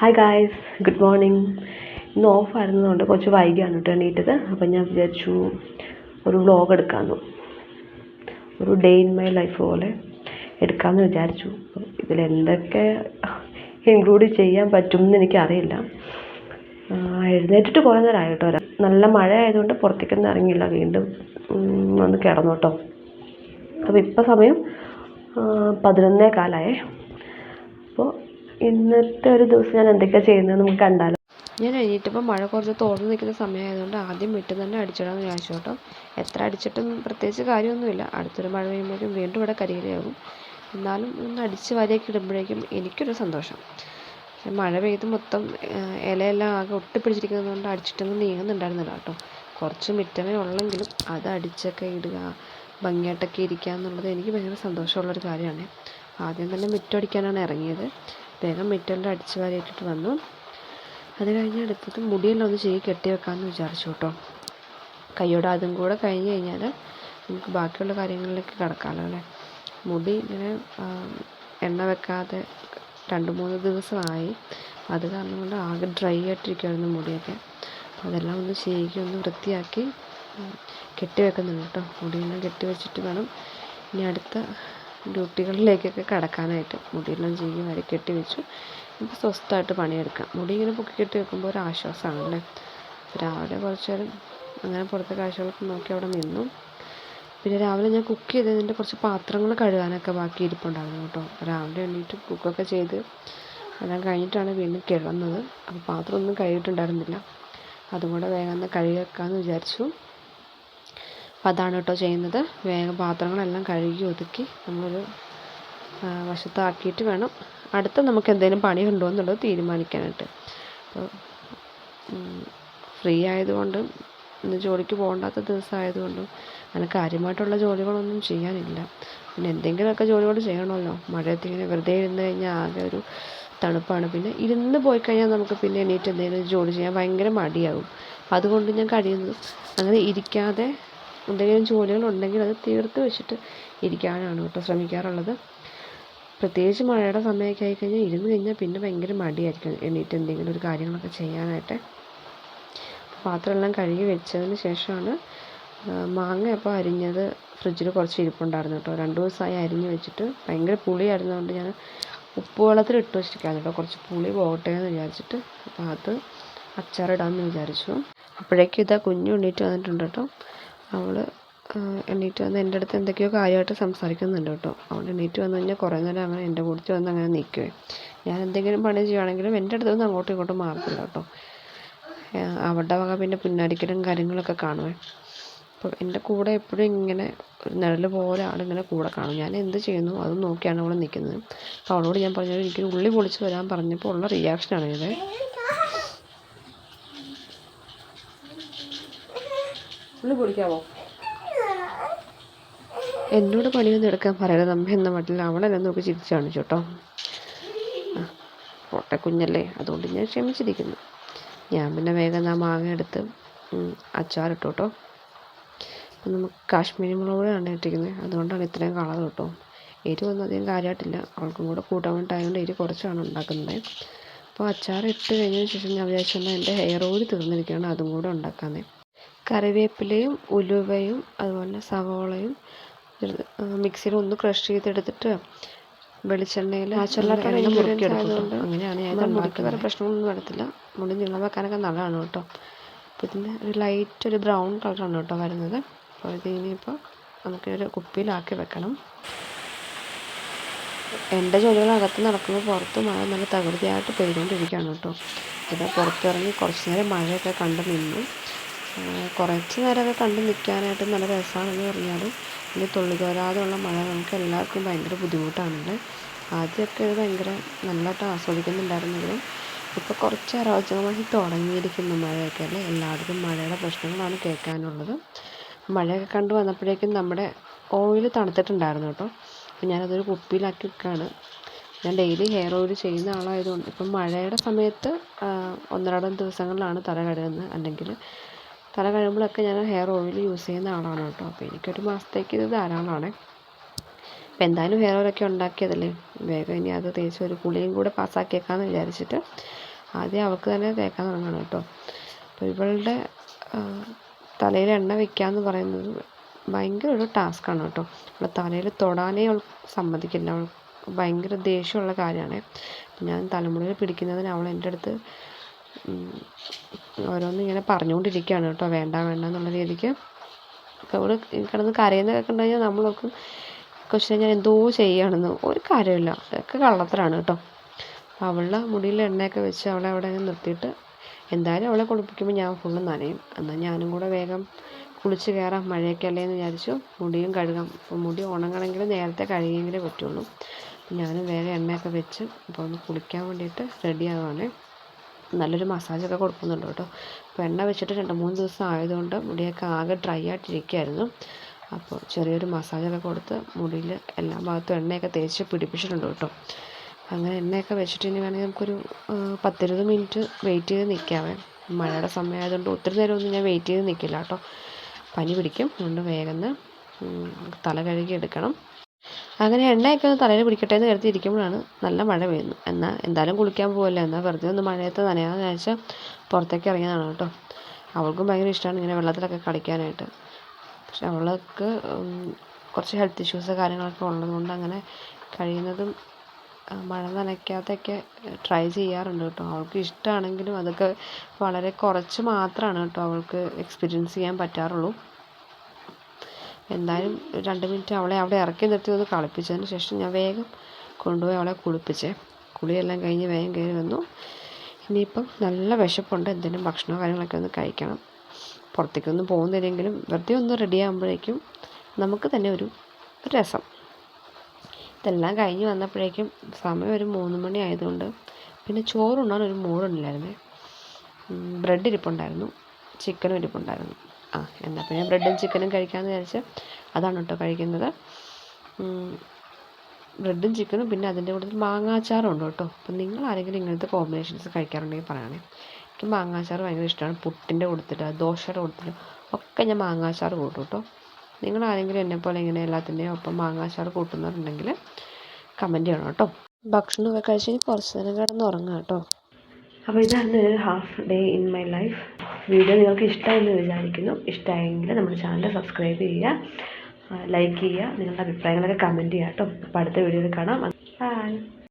Hi guys good morning ഇന്ന് off ആയിരുന്നതുകൊണ്ട് കുറച്ച് വൈകിയാണ് കേട്ടോ എണീറ്റത്. അപ്പം ഞാൻ വിചാരിച്ചു ഒരു വ്ളോഗ് എടുക്കാമെന്ന് ഒരു ഡേ ഇൻ മൈ ലൈഫ് പോലെ എടുക്കാമെന്ന് വിചാരിച്ചു. ഇതിൽ എന്തൊക്കെ ഇൻക്ലൂഡ് ചെയ്യാൻ പറ്റും എന്ന് എനിക്കറിയില്ല എഴുന്നേറ്റിട്ട് കുറേ നേരമായി കേട്ടോ വരാൻ നല്ല മഴ ആയതുകൊണ്ട് പുറത്തേക്കൊന്നും ഇറങ്ങിയില്ല. വീണ്ടും ഒന്ന് കിടന്നു കേട്ടോ അപ്പോൾ ഇപ്പോൾ സമയം പതിനൊന്നേ കാലായേ. അപ്പോൾ ഇന്നത്തെ ഒരു ദിവസം ഞാൻ എന്തൊക്കെയാണ് ചെയ്യുന്നത് നമുക്ക് കണ്ടാലോ. ഞാൻ എഴുന്നേറ്റപ്പോൾ മഴ കുറച്ച് തോർന്ന് നിൽക്കുന്ന സമയമായതുകൊണ്ട് ആദ്യം വീട്ടിൽ തന്നെ അടിച്ചിടാമെന്ന് വിചാരിച്ചു കേട്ടോ. എത്ര അടിച്ചിട്ടും പ്രത്യേകിച്ച് കാര്യമൊന്നുമില്ല. അടുത്തൊരു മഴ പെയ്യുമ്പോഴേക്കും വീണ്ടും ഇവിടെ കരിയിലയാകും. എന്നാലും ഒന്ന് അടിച്ച് വാരിയൊക്കെ ഇടുമ്പോഴേക്കും എനിക്കൊരു സന്തോഷം. മഴ പെയ്ത് മൊത്തം ഇലയെല്ലാം ആകെ ഒട്ടിപ്പിടിച്ചിരിക്കുന്നതുകൊണ്ട് അടിച്ചിട്ടൊന്നും നീങ്ങുന്നുണ്ടായിരുന്നില്ല കേട്ടോ. കുറച്ച് മിറ്റമേ ഉള്ളെങ്കിലും അത് അടിച്ചൊക്കെ ഇടുക ഭംഗിയായിട്ടൊക്കെ ഇരിക്കുക എന്നുള്ളത് എനിക്ക് ഭയങ്കര സന്തോഷമുള്ളൊരു കാര്യമാണ്. ആദ്യം തന്നെ മുറ്റമടിക്കാനാണ് ഇറങ്ങിയത്. വേഗം മുറ്റമെല്ലാം അടിച്ച് വാരിയിട്ടിട്ട് വന്നു. അത് കഴിഞ്ഞ് അടുത്തത് മുടിയെല്ലാം ഒന്ന് ചെയ്ത് കെട്ടി വെക്കാമെന്ന് വിചാരിച്ചു കേട്ടോ. കൈയോടെ അതും കൂടെ കഴിഞ്ഞ് കഴിഞ്ഞാൽ നമുക്ക് ബാക്കിയുള്ള കാര്യങ്ങളിലേക്ക് കിടക്കാമല്ലോ അല്ലേ? മുടി ഇങ്ങനെ എണ്ണ വെക്കാതെ രണ്ട് മൂന്ന് ദിവസമായി. അത് കാരണം കൊണ്ട് ആകെ ഡ്രൈ ആയിട്ടിരിക്കുമായിരുന്നു മുടിയൊക്കെ. അതെല്ലാം ഒന്ന് ചെയ്യുക ഒന്ന് വൃത്തിയാക്കി കെട്ടി വെക്കുന്നുണ്ട് കേട്ടോ. മുടിയെല്ലാം കെട്ടി വെച്ചിട്ട് വേണം. ഇനി അടുത്ത ഡ്യൂട്ടികളിലേക്കൊക്കെ കടക്കാനായിട്ട് മുടിയെല്ലാം ചെയ്യും വരെ കെട്ടി വെച്ചു. ഇപ്പോൾ സ്വസ്ഥമായിട്ട് പണിയെടുക്കാം. മുടി ഇങ്ങനെ പൊക്കി കെട്ടി വെക്കുമ്പോൾ ഒരു ആശ്വാസമാണല്ലേ രാവിലെ കുറച്ച് നേരം അങ്ങനെ പുറത്തെ കാഴ്ചകളൊക്കെ നോക്കി അവിടെ നിന്നു. പിന്നെ രാവിലെ ഞാൻ കുക്ക് ചെയ്തതിന്റെ കുറച്ച് പാത്രങ്ങൾ കഴുകാനൊക്കെ ബാക്കി ഇരിപ്പുണ്ടായിരുന്നു കേട്ടോ. രാവിലെ എണീറ്റ് കുക്കൊക്കെ ചെയ്ത് എല്ലാം കഴിഞ്ഞിട്ടാണ് വീണ്ടും കിടന്നത്. അപ്പോൾ പാത്രമൊന്നും കഴുകിയിട്ടുണ്ടായിരുന്നില്ല. അതും കൂടെ വേഗം കഴുകി വെക്കാമെന്ന് വിചാരിച്ചു. അപ്പോൾ അതാണ് കേട്ടോ ചെയ്യുന്നത്. വേഗം പാത്രങ്ങളെല്ലാം കഴുകി ഒതുക്കി നമ്മളൊരു വശത്താക്കിയിട്ട് വേണം. അടുത്ത നമുക്ക് എന്തെങ്കിലും പണി ഉണ്ടോ എന്നുള്ളത് തീരുമാനിക്കാനായിട്ട്. അപ്പോൾ ഫ്രീ ആയതുകൊണ്ടും ഇന്ന് ജോലിക്ക് പോകണ്ടാത്ത ദിവസമായതുകൊണ്ടും അങ്ങനെ കാര്യമായിട്ടുള്ള ജോലികളൊന്നും ചെയ്യാനില്ല. പിന്നെ എന്തെങ്കിലുമൊക്കെ ജോലികൾ ചെയ്യണമല്ലോ. മഴയത്ത് ഇങ്ങനെ വെറുതെ ഇരുന്ന് കഴിഞ്ഞാൽ ആകെ ഒരു തണുപ്പാണ്. പിന്നെ ഇരുന്ന് പോയി കഴിഞ്ഞാൽ നമുക്ക് പിന്നെ എണീറ്റ് എന്തെങ്കിലും ജോലി ചെയ്യാൻ ഭയങ്കര മടിയാകും. അതുകൊണ്ട് ഞാൻ കഴിയുന്നത് അങ്ങനെ ഇരിക്കാതെ എന്തെങ്കിലും ജോലികളുണ്ടെങ്കിൽ അത് തീർത്ത് വെച്ചിട്ട് ഇരിക്കാനാണ് കേട്ടോ ശ്രമിക്കാറുള്ളത്. പ്രത്യേകിച്ച് മഴയുടെ സമയമൊക്കെ ആയിക്കഴിഞ്ഞാൽ ഇരുന്ന് കഴിഞ്ഞാൽ പിന്നെ ഭയങ്കര മടിയായിരിക്കും എണീറ്റ് എന്തെങ്കിലും ഒരു കാര്യങ്ങളൊക്കെ ചെയ്യാനായിട്ട്. പാത്രമെല്ലാം കഴുകി വെച്ചതിന് ശേഷമാണ് മാങ്ങ അപ്പോൾ അരിഞ്ഞത് ഫ്രിഡ്ജിൽ കുറച്ച് ഇരിപ്പുണ്ടായിരുന്നു കേട്ടോ. രണ്ട് ദിവസമായി അരിഞ്ഞ് വെച്ചിട്ട് ഭയങ്കര പുളിയായിരുന്നതുകൊണ്ട് ഞാൻ ഉപ്പ് വെള്ളത്തിൽ ഇട്ട് വെച്ചിരിക്കുകയാണ് കേട്ടോ. കുറച്ച് പുളി പോകട്ടെ എന്ന് വിചാരിച്ചിട്ട്. അപ്പോൾ അത് അച്ചാറിടാമെന്ന് വിചാരിച്ചു. അപ്പോഴേക്കും ഇതാ കുഞ്ഞു എണ്ണീറ്റ് വന്നിട്ടുണ്ട് കേട്ടോ. അവൾ എണീറ്റ് വന്ന് എന്റെ അടുത്ത് എന്തൊക്കെയോ കാര്യമായിട്ട് സംസാരിക്കുന്നുണ്ട് കേട്ടോ. അവൾ എണീറ്റ് വന്നു കഴിഞ്ഞാൽ കുറേ നേരം അങ്ങനെ എന്റെ കൂട്ടത്തിൽ വന്ന് അങ്ങനെ നിൽക്കുവേ. ഞാൻ എന്തെങ്കിലും പണി ചെയ്യുവാണെങ്കിലും എന്റെ അടുത്ത് നിന്ന് അങ്ങോട്ടും ഇങ്ങോട്ടും മാറത്തില്ല കേട്ടോ. അവളുടെ വക പിന്നെ പിന്നാരിക്കലും കാര്യങ്ങളൊക്കെ കാണുമേ അപ്പോൾ എന്റെ കൂടെ എപ്പോഴും ഇങ്ങനെ ഒരു നിഴൽ പോലെ ആളിങ്ങനെ കൂടെ കാണും. ഞാൻ എന്ത് ചെയ്യുന്നു അത് നോക്കിയാണ് അവൾ നിൽക്കുന്നത്. അപ്പോൾ അവളോട് ഞാൻ പറഞ്ഞു എനിക്ക് ഉള്ളി പൊളിച്ച് വരാൻ പറഞ്ഞപ്പോൾ ഉള്ള റിയാക്ഷനാണ് ഇത്. ഉള്ളി പൊടിക്കാമോ എന്നോട് പണിയൊന്നും എടുക്കാൻ പറയരുത്. നമ്മ എന്ന മട്ടിൽ അവളെല്ലാം നോക്കി ചിരിച്ചു കാണിച്ചു കേട്ടോ. ആ, കുഞ്ഞല്ലേ. അതുകൊണ്ട് ഞാൻ ക്ഷമിച്ചിരിക്കുന്നു. ഞാൻ പിന്നെ വേഗം ആ മാങ്ങ എടുത്ത് അച്ചാറിട്ടു കേട്ടോ. നമുക്ക് കാശ്മീരി മുളക് പൊടിയാണ് ഇട്ടിരിക്കുന്നത്. അതുകൊണ്ടാണ് ഇത്രയും കളർ കേട്ടോ. എരിവൊന്നും അധികം കാര്യമായിട്ടില്ല അവൾക്കും കൂടെ കൂട്ടാൻ വേണ്ടിയിട്ടായതുകൊണ്ട് എരി കുറച്ചാണ് ഉണ്ടാക്കുന്നത്. അപ്പോൾ അച്ചാർ ഇട്ട് കഴിഞ്ഞതിന് ശേഷം ഞാൻ വിചാരിച്ചു എന്റെ ഹെയർ ഓയിൽ തീർന്നിരിക്കുകയാണ്. അതും കൂടെ ഉണ്ടാക്കാന്നേ കറിവേപ്പിലയും ഉലുവയും അതുപോലെ സവോളയും മിക്സിയിൽ ഒന്ന് ക്രഷ് ചെയ്തെടുത്തിട്ട് വെളിച്ചെണ്ണയിൽ മുറുക്കിയെടുക്കും അങ്ങനെയാണ് പ്രശ്നമൊന്നും വരത്തില്ല. മുടി നീളം വെക്കാനൊക്കെ നല്ലതാണ് കേട്ടോ. അപ്പോൾ ഇതിന്റെ ഒരു ലൈറ്റ് ഒരു ബ്രൗൺ കളറാണ് കേട്ടോ വരുന്നത്. അപ്പോൾ ഇത് ഇനിയിപ്പോൾ നമുക്കൊരു കുപ്പിയിലാക്കി വെക്കണം. എന്റെ ജോലികൾ അകത്ത് നടക്കുമ്പോൾ പുറത്ത് മഴ നല്ല തകൃതിയായിട്ട് പെയ്തുകൊണ്ടിരിക്കുകയാണ് കേട്ടോ. ഇത് പുറത്തിറങ്ങി കുറച്ച് നേരം മഴയൊക്കെ കണ്ട് നിന്നു. കുറച്ച് നേരമൊക്കെ കണ്ട് നിൽക്കാനായിട്ട് നല്ല രസമാണെന്ന് പറഞ്ഞാലും ഇനി തുള്ളിക്കോരാതെയുള്ള മഴ നമുക്ക് എല്ലാവർക്കും ഭയങ്കര ബുദ്ധിമുട്ടാണുണ്ട്. ആദ്യമൊക്കെ ഇത് ഭയങ്കര നല്ലതായിട്ട് ആസ്വദിക്കുന്നുണ്ടായിരുന്നെങ്കിലും ഇപ്പോൾ കുറച്ച് അരോചകമായി തുടങ്ങിയിരിക്കുന്നു മഴയൊക്കെ അല്ലേ? എല്ലായിടത്തും മഴയുടെ പ്രശ്നങ്ങളാണ് കേൾക്കാനുള്ളത്. മഴയൊക്കെ കണ്ടു വന്നപ്പോഴേക്കും നമ്മുടെ ഓയിൽ തണുത്തിട്ടുണ്ടായിരുന്നു കേട്ടോ. അപ്പോൾ ഞാനതൊരു കുപ്പിയിലാക്കി വെക്കുകയാണ് ഞാൻ ഡെയിലി ഹെയർ ഓയിൽ ചെയ്യുന്ന ആളായതുകൊണ്ട് ഇപ്പം മഴയുടെ സമയത്ത് ഒന്നരടം ദിവസങ്ങളിലാണ് തല കഴുകുന്നത്. അല്ലെങ്കിൽ തല കഴുകുമ്പോഴൊക്കെ ഞാൻ ഹെയർ ഓയിൽ യൂസ് ചെയ്യുന്ന ആളാണ് കേട്ടോ. അപ്പോൾ എനിക്കൊരു മാസത്തേക്ക് ഇത് ധാരാളമാണ് അപ്പോൾ എന്തായാലും ഹെയർ ഓയിലൊക്കെ ഉണ്ടാക്കിയതല്ലേ? വേഗം ഇനി അത് തേച്ച് ഒരു കുളിയും കൂടെ പാസ്സാക്കിയേക്കാമെന്ന് വിചാരിച്ചിട്ട് ആദ്യം അവൾക്ക് തന്നെ തേക്കാൻ തുടങ്ങണം കേട്ടോ. അപ്പോൾ ഇവളുടെ തലയിൽ എണ്ണ വയ്ക്കുക എന്ന് പറയുന്നത് ഭയങ്കര ഒരു ടാസ്ക്കാണ് കേട്ടോ. അവളുടെ തലയിൽ തൊടാനേ അവൾ സമ്മതിക്കില്ല. അവൾ ഭയങ്കര ദേഷ്യമുള്ള കാര്യമാണ്. ഞാൻ തലമുടിയിൽ പിടിക്കുന്നതിന് അവൾ എന്റെ അടുത്ത് ഓരോന്ന് ഇങ്ങനെ പറഞ്ഞുകൊണ്ടിരിക്കുകയാണ് കേട്ടോ. വേണ്ട വേണ്ട എന്നുള്ള രീതിക്ക്. അവൾ കിടന്ന് കരയുന്നതൊക്കെ കണ്ടു നമ്മളൊക്കെ കൊച്ചു ഞാൻ എന്തോ ചെയ്യുകയാണെന്ന് ഒരു കാര്യമില്ല അതൊക്കെ കള്ളത്തരാണ് കേട്ടോ. അവളുടെ മുടിയിൽ എണ്ണയൊക്കെ വെച്ച് അവളെ അവിടെ നിർത്തിയിട്ട് എന്തായാലും അവളെ കുളിപ്പിക്കുമ്പോൾ ഞാൻ ഫുള്ള് നനയും. എന്നാൽ ഞാനും കൂടെ വേഗം കുളിച്ച് കയറാം മഴയൊക്കെ അല്ലേ എന്ന് വിചാരിച്ചു മുടിയും കഴുകാം. മുടി ഉണങ്ങണമെങ്കിൽ നേരത്തെ കഴുകിയെങ്കിലേ പറ്റുള്ളൂ. ഞാനും വേഗം എണ്ണയൊക്കെ വെച്ച് അപ്പോൾ ഒന്ന് കുളിക്കാൻ വേണ്ടിയിട്ട് റെഡി ആവുകയാണ് നല്ലൊരു മസാജൊക്കെ കൊടുക്കുന്നുണ്ട് കേട്ടോ. അപ്പോൾ എണ്ണ വെച്ചിട്ട് രണ്ട് മൂന്ന് ദിവസം ആയതുകൊണ്ട് മുടിയൊക്കെ ആകെ ഡ്രൈ ആയിട്ടിരിക്കുകയായിരുന്നു. അപ്പോൾ ചെറിയൊരു മസാജൊക്കെ കൊടുത്ത് മുടിയിൽ എല്ലാ ഭാഗത്തും എണ്ണയൊക്കെ തേച്ച് പിടിപ്പിച്ചിട്ടുണ്ട് കേട്ടോ. അങ്ങനെ എണ്ണയൊക്കെ വെച്ചിട്ട് ഇനി വേണമെങ്കിൽ നമുക്കൊരു പത്തിരുപത് മിനിറ്റ് വെയിറ്റ് ചെയ്ത് നിൽക്കാവേ. മഴയുടെ സമയമായതുകൊണ്ട് ഒത്തിരി നേരമൊന്നും ഞാൻ വെയിറ്റ് ചെയ്ത് നിൽക്കില്ല കേട്ടോ. പനി പിടിക്കും. അതുകൊണ്ട് വേഗം തല കഴുകി എടുക്കണം. അങ്ങനെ എണ്ണയൊക്കെ ഒന്ന് തലയിൽ പിടിക്കട്ടെ എന്ന് കരുതി ഇരിക്കുമ്പോഴാണ് നല്ല മഴ പെയ്യുന്നു എന്നാൽ എന്തായാലും കുളിക്കാൻ പോകല്ലോ എന്നാൽ വെറുതെ ഒന്ന് മഴയത്ത് നനയാന്ന് വെച്ചാൽ പുറത്തേക്ക് ഇറങ്ങിയതാണ് കേട്ടോ. അവൾക്കും ഭയങ്കര ഇഷ്ടമാണ് ഇങ്ങനെ വെള്ളത്തിലൊക്കെ കളിക്കാനായിട്ട്. പക്ഷെ അവൾക്ക് കുറച്ച് ഹെൽത്ത് ഇഷ്യൂസ് കാര്യങ്ങളൊക്കെ ഉള്ളതുകൊണ്ട് അങ്ങനെ കഴിയുന്നതും മഴ നനയ്ക്കാത്തൊക്കെ ട്രൈ ചെയ്യാറുണ്ട് കേട്ടോ. അവൾക്ക് ഇഷ്ടമാണെങ്കിലും അതൊക്കെ വളരെ കുറച്ച് മാത്രമാണ് കേട്ടോ അവൾക്ക് എക്സ്പീരിയൻസ് ചെയ്യാൻ പറ്റാറുള്ളൂ. എന്തായാലും രണ്ട് മിനിറ്റ് അവളെ അവിടെ ഇറക്കി നിർത്തി ഒന്ന് കളിപ്പിച്ചതിന് ശേഷം ഞാൻ വേഗം കൊണ്ടുപോയി അവളെ കുളിപ്പിച്ചേ. കുളിയെല്ലാം കഴിഞ്ഞ് വേഗം കയറി വന്നു. ഇനിയിപ്പം നല്ല വിശപ്പുണ്ട്. എന്തെങ്കിലും ഭക്ഷണമോ കാര്യങ്ങളൊക്കെ ഒന്ന് കഴിക്കണം. പുറത്തേക്കൊന്നും പോകുന്നില്ലെങ്കിലും വെറുതെ ഒന്ന് റെഡി ആകുമ്പോഴേക്കും നമുക്ക് തന്നെ ഒരു രസം. ഇതെല്ലാം കഴിഞ്ഞ് വന്നപ്പോഴേക്കും സമയം ഒരു മൂന്ന് മണി ആയതുകൊണ്ട് പിന്നെ ചോറുണ്ണാൻ ഒരു മൂടുണ്ടായിരുന്നേ ബ്രെഡ് ഇരിപ്പുണ്ടായിരുന്നു. ചിക്കനും ഇരിപ്പുണ്ടായിരുന്നു. ആ എന്നാൽ പിന്നെ ബ്രെഡും ചിക്കനും കഴിക്കാമെന്ന് വിചാരിച്ച് അതാണ് കേട്ടോ കഴിക്കുന്നത്. ബ്രെഡും ചിക്കനും പിന്നെ അതിന്റെ കൂടെ മാങ്ങാച്ചാറും ഉണ്ട് കേട്ടോ അപ്പം നിങ്ങൾ ആരെങ്കിലും ഇങ്ങനത്തെ കോമ്പിനേഷൻസ് കഴിക്കാറുണ്ടെങ്കിൽ പറയണേ. എനിക്ക് മാങ്ങാച്ചാർ ഭയങ്കര ഇഷ്ടമാണ്. പുട്ടിന്റെ കൊടുത്തിട്ട് ദോശയുടെ കൊടുത്തിട്ട് ഒക്കെ ഞാൻ മാങ്ങാച്ചാർ കൂട്ടും കേട്ടോ നിങ്ങൾ ആരെങ്കിലും പോലെ ഇങ്ങനെ എല്ലാത്തിന്റെയും ഒപ്പം മാങ്ങാച്ചാർ കൂട്ടുന്നവരുണ്ടെങ്കിൽ കമന്റ് ചെയ്യണം കേട്ടോ ഭക്ഷണമൊക്കെ കഴിച്ച് കുറച്ച് നേരം കിടന്ന് ഉറങ്ങാം കേട്ടോ അപ്പോൾ ഇതാണ് half day in my life video നിങ്ങൾക്ക് ഇഷ്ടമായെന്ന് വിചാരിക്കുന്നു. ഇഷ്ടമായെങ്കിൽ നമ്മുടെ ചാനൽ സബ്സ്ക്രൈബ് ചെയ്യുക ലൈക്ക് ചെയ്യുക നിങ്ങളുടെ അഭിപ്രായങ്ങളൊക്കെ കമന്റ് ചെയ്യാം കേട്ടോ. അപ്പോൾ അടുത്ത വീഡിയോയിൽ കാണാം. ബൈ